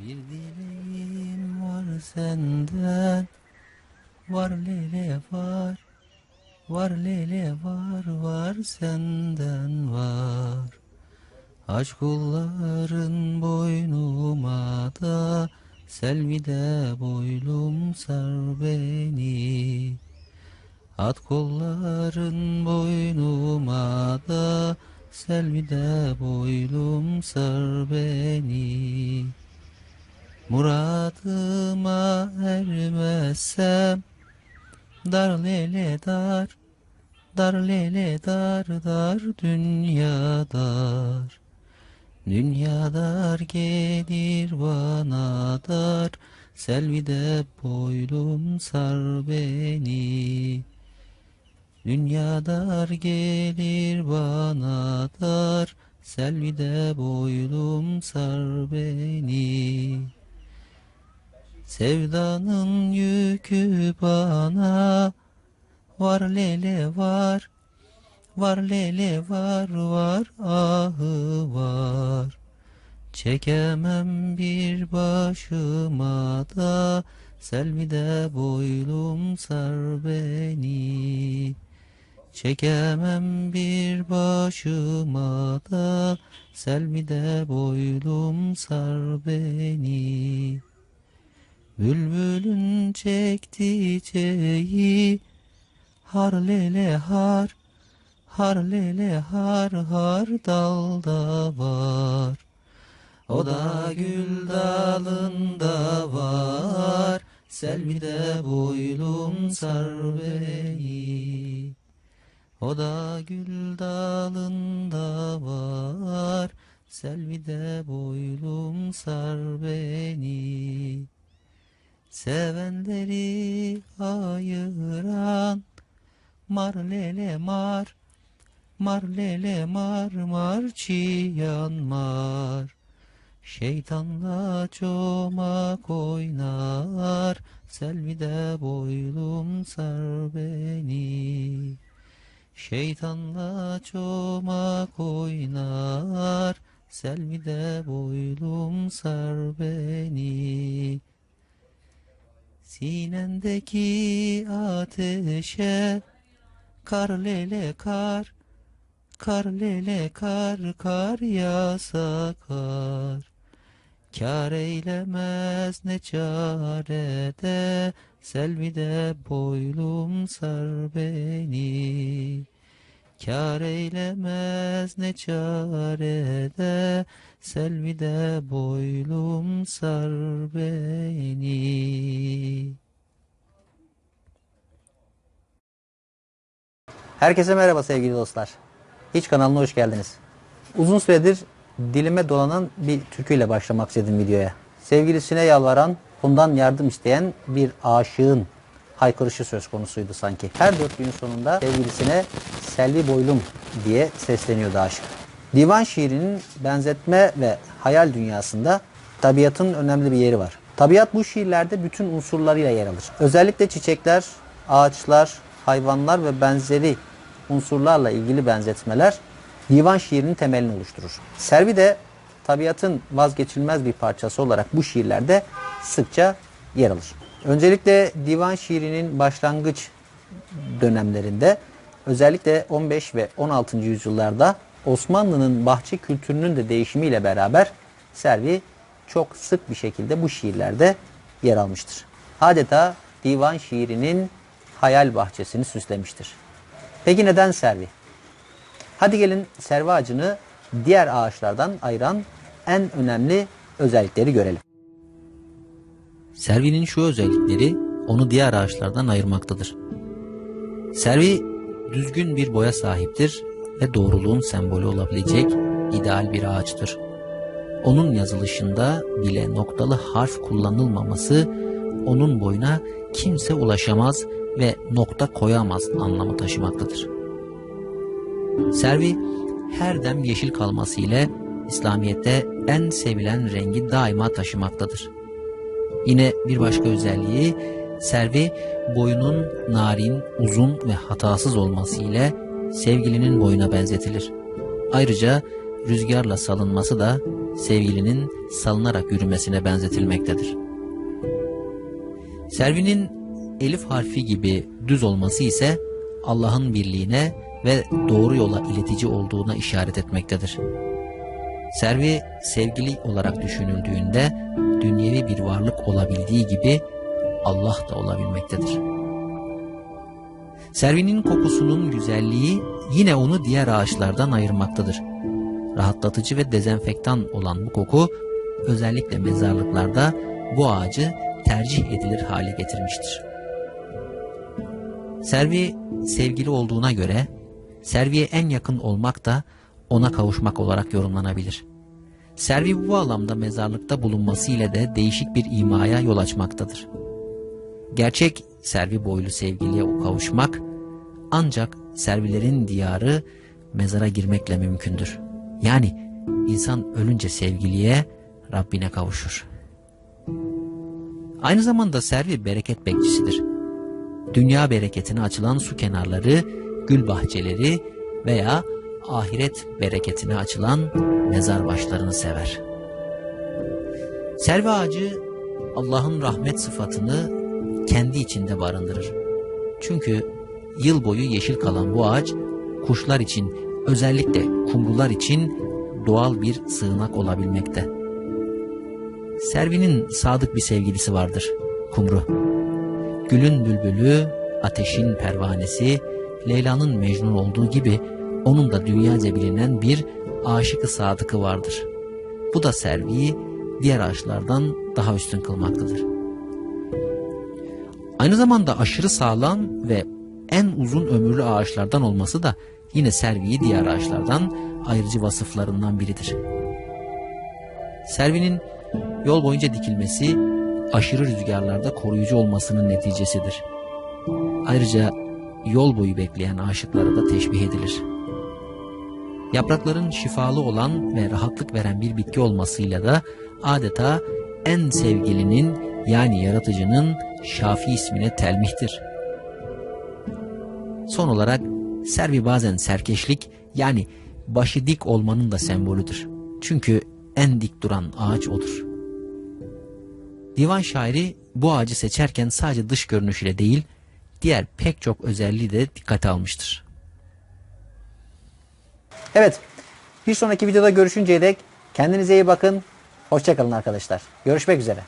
Bir dileğim var senden Var lele var Var lele var var senden var. Aç kulların boynuma da Selvide boylum sar beni. At kolların boynuma da Selvide boylum sar beni Muradıma ermezsem Dar lele dar Dar lele dar dar dünya dar. Dünya dar gelir bana dar Selvide boylum sar beni. Dünya dar gelir bana dar Selvide boylum sar beni Sevdanın yükü bana. Var lele var Var lele var var ahı var. Çekemem bir başıma da Selvide boylum sar beni. Çekemem bir başıma da Selvide boylum sar beni Bülbülün çektiği Har lele har Har lele har har dalda var. O da gül dalında var Selvide boylum sar beni O da gül dalında var Selvide boylum sar beni Sevenleri ayıran Mar lele mar Mar lele mar mar çiyan mar. Şeytanla çomak oynar Selvide boylum sar beni. Şeytanla çomak oynar Selvide boylum sar beni Sinendeki ateşe Kar lele kar Kar lele kar kar yağsa kar. Kar eylemez ne çarede Selvide boylum sar beni Kar eylemez ne çarede Selvide boylum sar beni Herkese merhaba sevgili dostlar. Hiç kanalına hoş geldiniz. Uzun süredir dilime dolanan bir türküyle başlamak istedim videoya. Sevgilisine yalvaran, bundan yardım isteyen bir aşığın haykırışı söz konusuydu sanki. Her dört gün sonunda sevgilisine Selvi Boylum diye sesleniyordu aşık. Divan şiirinin benzetme ve hayal dünyasında tabiatın önemli bir yeri var. Tabiat bu şiirlerde bütün unsurlarıyla yer alır. Özellikle çiçekler, ağaçlar, hayvanlar ve benzeri unsurlarla ilgili benzetmeler divan şiirinin temelini oluşturur. Servi de tabiatın vazgeçilmez bir parçası olarak bu şiirlerde sıkça yer alır. Öncelikle divan şiirinin başlangıç dönemlerinde özellikle 15 ve 16. yüzyıllarda Osmanlı'nın bahçe kültürünün de değişimiyle beraber Servi çok sık bir şekilde bu şiirlerde yer almıştır. Adeta divan şiirinin hayal bahçesini süslemiştir. Peki neden servi? Hadi gelin servi ağacını diğer ağaçlardan ayıran en önemli özellikleri görelim. Servinin şu özellikleri onu diğer ağaçlardan ayırmaktadır. Servi düzgün bir boya sahiptir ve doğruluğun sembolü olabilecek ideal bir ağaçtır. Onun yazılışında bile noktalı harf kullanılmaması onun boyuna kimse ulaşamaz ve nokta koyamaz anlamı taşımaktadır. Servi her dem yeşil kalması ile İslamiyet'te en sevilen rengi daima taşımaktadır. Yine bir başka özelliği servi boyunun narin, uzun ve hatasız olması ile sevgilinin boyuna benzetilir. Ayrıca rüzgarla salınması da sevgilinin salınarak yürümesine benzetilmektedir. Servinin elif harfi gibi düz olması ise Allah'ın birliğine ve doğru yola iletici olduğuna işaret etmektedir. Servi sevgili olarak düşünüldüğünde dünyevi bir varlık olabildiği gibi Allah da olabilmektedir. Servinin kokusunun güzelliği yine onu diğer ağaçlardan ayırmaktadır. Rahatlatıcı ve dezenfektan olan bu koku özellikle mezarlıklarda bu ağacı tercih edilir hale getirmiştir. Servi sevgili olduğuna göre Serviye en yakın olmak da ona kavuşmak olarak yorumlanabilir. Servi bu bağlamda mezarlıkta bulunması ile de değişik bir imaya yol açmaktadır. Gerçek servi boylu sevgiliye kavuşmak ancak servilerin diyarı mezara girmekle mümkündür. Yani insan ölünce sevgiliye Rabbine kavuşur. Aynı zamanda servi bereket bekçisidir. Dünya bereketine açılan su kenarları, gül bahçeleri veya ahiret bereketine açılan mezar başlarını sever. Servi ağacı Allah'ın rahmet sıfatını kendi içinde barındırır. Çünkü yıl boyu yeşil kalan bu ağaç kuşlar için özellikle kumrular için doğal bir sığınak olabilmekte. Servi'nin sadık bir sevgilisi vardır, kumru. Gülün bülbülü, ateşin pervanesi, Leyla'nın Mecnun olduğu gibi onun da dünyaca bilinen bir aşıkı sadıkı vardır. Bu da Servi'yi diğer ağaçlardan daha üstün kılmaktadır. Aynı zamanda aşırı sağlam ve en uzun ömürlü ağaçlardan olması da yine Servi'yi diğer ağaçlardan ayırıcı vasıflarından biridir. Servi'nin yol boyunca dikilmesi aşırı rüzgarlarda koruyucu olmasının neticesidir. Ayrıca yol boyu bekleyen aşıklara da teşbih edilir. Yaprakların şifalı olan ve rahatlık veren bir bitki olmasıyla da adeta en sevgilinin yani yaratıcının Şafi ismine telmihtir. Son olarak Servi bazen serkeşlik yani başı dik olmanın da sembolüdür. Çünkü en dik duran ağaç odur. Divan şairi bu ağacı seçerken sadece dış görünüşüyle değil, diğer pek çok özelliği de dikkate almıştır. Evet. Bir sonraki videoda görüşünceye dek kendinize iyi bakın. Hoşçakalın arkadaşlar. Görüşmek üzere.